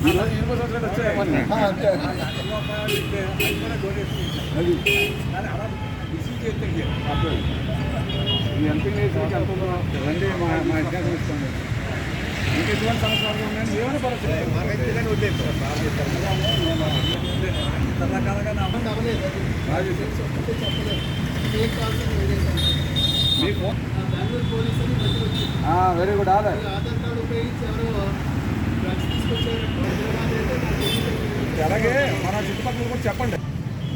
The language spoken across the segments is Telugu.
ఈ ఎంపీ నేర్చుకు ఎంత ఉందో రండి మా మా ఇతిహాసం ఇస్తాను మీకు ఎటువంటి సంవత్సరాలు ఉన్నాయని ఏమైనా మీకు వెరీ గుడ్ ఆదా అలాగే మన చుట్టుపక్కల కూడా చెప్పండి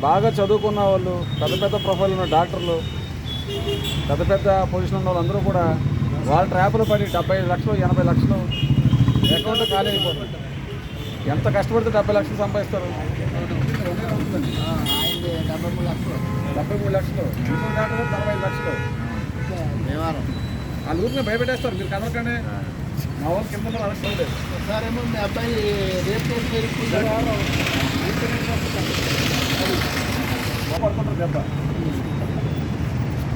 బాగా చదువుకున్న వాళ్ళు పెద్ద పెద్ద ప్రొఫైల్ ఉన్న డాక్టర్లు పెద్ద పెద్ద పొజిషన్ ఉన్న వాళ్ళందరూ కూడా వాళ్ళ ట్రాపులు పడి డెబ్బై ఐదు లక్షలు ఎనభై లక్షలు అకౌంట్ ఖాళీ అయిపోతుంది ఎంత కష్టపడితే డెబ్బై లక్షలు సంపాదిస్తారు డెబ్బై మూడు లక్షలు ఇంకో డాక్టర్ నలభై ఐదు లక్షలు వాళ్ళ ఊరిని భయపెట్టేస్తారు మీరు కదలకండి మా వాళ్ళు కింద ఉన్నారు, అరెస్ట్ అవ్వలేదు ఒకసారేమో మీ అబ్బాయి రేపు దెబ్బ.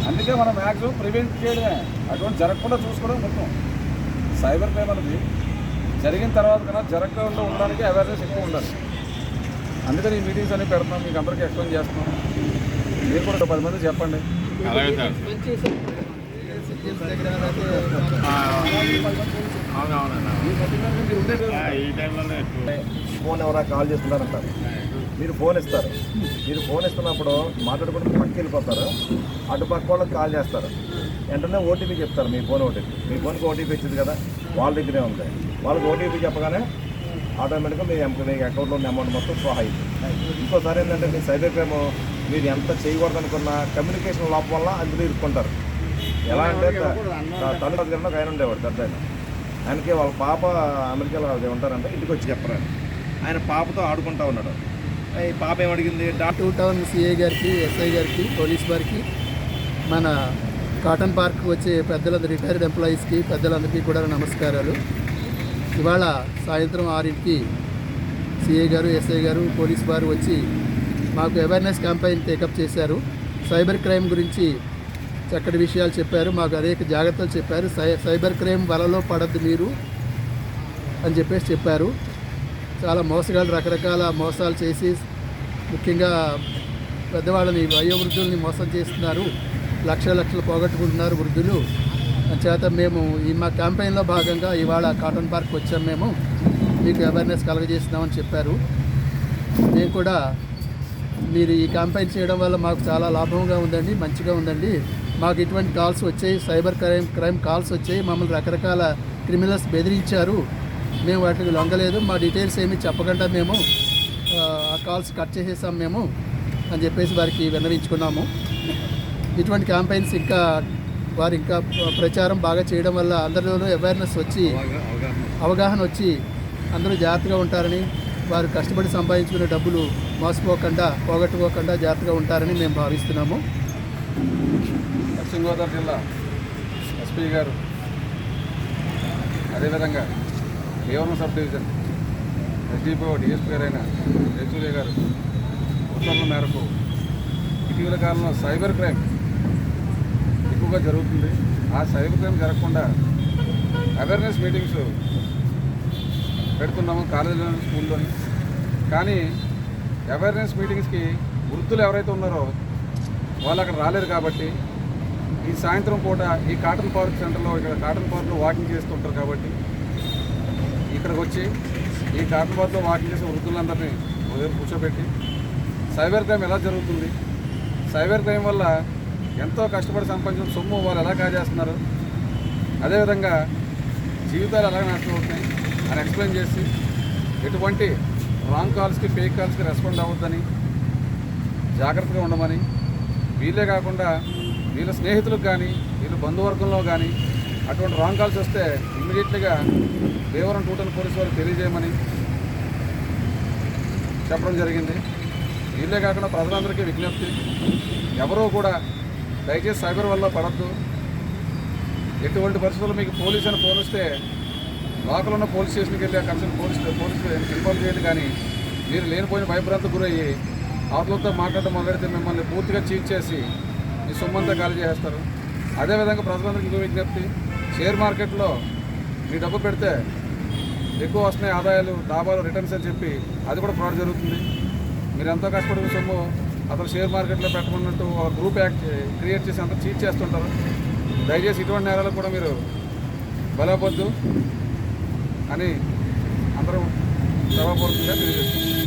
అందుకే మనం మ్యాక్సిమం ప్రివెంట్ చేయడమే. అటువంటి జరగకుండా చూసుకోవడం మొత్తం సైబర్ క్రైమ్ అనేది జరిగిన తర్వాత కన్నా జరగకుండా ఉండడానికి అవేర్నెస్ ఎక్కువ ఉండాలి. అందుకని ఈ మీటింగ్స్ అన్ని పెడుతున్నాం మీకు అందరికీ ఎక్స్ప్లెయిన్ చేస్తున్నాం మీరు కూడా పది మంది చెప్పండి. అలాగే సార్. ఫోన్ ఎవరా కాల్ చేస్తున్నారంటారు మీరు ఫోన్ ఇస్తారు. మీరు ఫోన్ ఇస్తున్నప్పుడు మాట్లాడుకుంటే పక్కకి వెళ్ళిపోతారు. అటు పక్క వాళ్ళకి కాల్ చేస్తారు. వెంటనే ఓటీపీ చెప్తారు. మీ ఫోన్ ఓటీపీ. మీ ఫోన్కి ఓటీపీ వచ్చింది కదా. వాళ్ళ దగ్గరే ఉంది. వాళ్ళకి ఓటీపీ చెప్పగానే ఆటోమేటిక్గా మీ ఎంపీ మీ అకౌంట్లో ఉన్న అమౌంట్ మొత్తం స్వాహ అయింది. ఇంకోసారి ఏంటంటే మీ సైబర్ క్రైమ్ మీరు ఎంత చేయకూడదు అనుకున్న కమ్యూనికేషన్ లోపం వల్ల అందులో ఇరుక్కుంటారు. ఎలా అంటే తల్లి ఒక ఆయన ఉండేవాడు పెద్ద ఆయనకి వాళ్ళ పాప అమెరికాలో అది ఉంటారంటే ఇంటికి వచ్చి చెప్పరా. ఆయన పాపతో ఆడుకుంటా ఉన్నాడు. ఈ పాప ఏమడిగింది? Doctor two town C A గారికి ఎస్ఐ గారికి పోలీస్ వారికి మన కాటన్ పార్క్ వచ్చే పెద్దలందరూ రిటైర్డ్ ఎంప్లాయీస్కి పెద్దలందరికీ కూడా నమస్కారాలు. ఇవాళ సాయంత్రం ఆరింటికి సిఏ గారు ఎస్ఐ గారు పోలీస్ వారు వచ్చి మాకు అవేర్నెస్ క్యాంపెయిన్ టేకప్ చేశారు. సైబర్ క్రైమ్ గురించి చక్కటి విషయాలు చెప్పారు మాకు అనేక జాగ్రత్తలు చెప్పారు. సై సైబర్ క్రైమ్ వలలో పడద్దు మీరు అని చెప్పేసి చెప్పారు. చాలా మోసగాళ్ళు రకరకాల మోసాలు చేసి ముఖ్యంగా పెద్దవాళ్ళని వయోవృద్ధుల్ని మోసం చేస్తున్నారు. లక్ష లక్షలు పోగొట్టుకుంటున్నారు వృద్ధులు. చేత మేము ఈ మా క్యాంపెయిన్లో భాగంగా ఇవాళ కాటన్ పార్క్ వచ్చాం మేము. మీకు అవేర్నెస్ కలగజేస్తున్నామని చెప్పారు. మేము కూడా మీరు ఈ క్యాంపెయిన్ చేయడం వల్ల మాకు చాలా లాభంగా ఉందండి మంచిగా ఉందండి. మాకు ఇటువంటి కాల్స్ వచ్చాయి సైబర్ క్రైమ్ క్రైమ్ కాల్స్ వచ్చాయి. మమ్మల్ని రకరకాల క్రిమినల్స్ బెదిరించారు. మేము వాటికి లొంగలేదు. మా డీటెయిల్స్ ఏమీ చెప్పకుండా మేము ఆ, ఆ కాల్స్ కట్ చేసేసాం మేము అని చెప్పేసి వారికి విన్నవించుకున్నాము. ఇటువంటి క్యాంపెయిన్స్ ఇంకా వారు ఇంకా ప్రచారం బాగా చేయడం వల్ల అందరిలోనూ అవేర్నెస్ వచ్చి అవగాహన వచ్చి అందరూ జాగ్రత్తగా ఉంటారని వారు కష్టపడి సంపాదించుకునే డబ్బులు మోసపోకుండా పోగొట్టుకోకుండా జాగ్రత్తగా ఉంటారని మేము భావిస్తున్నాము. పశ్చిమ గోదావరి జిల్లా ఎస్పీ గారు అదేవిధంగా Devaram sub division SDPO DSP గారైన జయసూర్య గారు ఉత్తర్వుల మేరకు ఇటీవల కాలంలో సైబర్ క్రైమ్ ఎక్కువగా జరుగుతుంది. ఆ సైబర్ క్రైమ్ జరగకుండా అవేర్నెస్ మీటింగ్స్ పెడుతున్నాము కాలేజీలోని స్కూల్లోని. కానీ అవేర్నెస్ మీటింగ్స్కి వృద్ధులు ఎవరైతే ఉన్నారో వాళ్ళు అక్కడ రాలేరు కాబట్టి ఈ సాయంత్రం పూట ఈ కాటన్ పార్క్ సెంటర్లో ఇక్కడ కాటన్ పార్క్లో వాకింగ్ చేస్తుంటారు కాబట్టి ఇక్కడికి వచ్చి ఈ కాటన్ పార్క్లో వాకింగ్ చేసే వృద్ధులందరినీ ఉదయం కూర్చోబెట్టి సైబర్ క్రైమ్ ఎలా జరుగుతుంది? సైబర్ క్రైమ్ వల్ల ఎంతో కష్టపడి సంపాదించిన సొమ్ము వాళ్ళు ఎలా కాజేస్తున్నారు? అదేవిధంగా జీవితాలు ఎలా నష్టం అవుతున్నాయి అని ఎక్స్ప్లెయిన్ చేసి ఎటువంటి రాంగ్ కాల్స్కి ఫేక్ కాల్స్కి రెస్పాండ్ అవ్వద్దని జాగ్రత్తగా ఉండమని వీళ్ళే కాకుండా వీళ్ళ స్నేహితులకు కానీ వీళ్ళ బంధువర్గంలో కానీ అటువంటి రాంగ్ కాల్స్ వస్తే ఇమ్మీడియట్లీగా దేవరం టూటన్ పోలీస్ వారికి తెలియజేయమని చెప్పడం జరిగింది. వీళ్ళే కాకుండా ప్రజలందరికీ విజ్ఞప్తి ఎవరో కూడా దయచేసి సైబర్ వల్ల పడద్దు. ఎటువంటి పరిస్థితుల్లో మీకు పోలీస్ అని ఫోన్ వస్తే లోకల్ ఉన్న పోలీస్ స్టేషన్కి వెళ్ళి ఆ కన్సర్న్ పోలీస్ పోలీస్ ఇన్ఫార్మ్ చేయండి కానీ మీరు లేనిపోయిన భయభ్రాంతి గురయ్యి అవతలతో మాట్లాడడం మొదలెడితే మిమ్మల్ని పూర్తిగా చీల్చేసి మీ సొమ్మంతా ఖాళీ చేస్తారు అదేవిధంగా ప్రజలందరికీ ఇంకో విజ్ఞప్తి షేర్ మార్కెట్లో మీ డబ్బు పెడితే ఎక్కువ వస్తున్నాయి ఆదాయాలు లాభాలు రిటర్న్స్ అని చెప్పి అది కూడా ఫ్రాడ్ జరుగుతుంది. మీరు ఎంతో కష్టపడిన సొమ్ము అతను షేర్ మార్కెట్లో పెట్టమన్నట్టు గ్రూప్ యాక్ట్ క్రియేట్ చేసి అంతా చీట్ చేస్తుంటారు. దయచేసి ఇటువంటి నేరాలకు కూడా మీరు బలపొద్దు అని అందరూ సభాపూర్వకంగా తెలియజేస్తున్నారు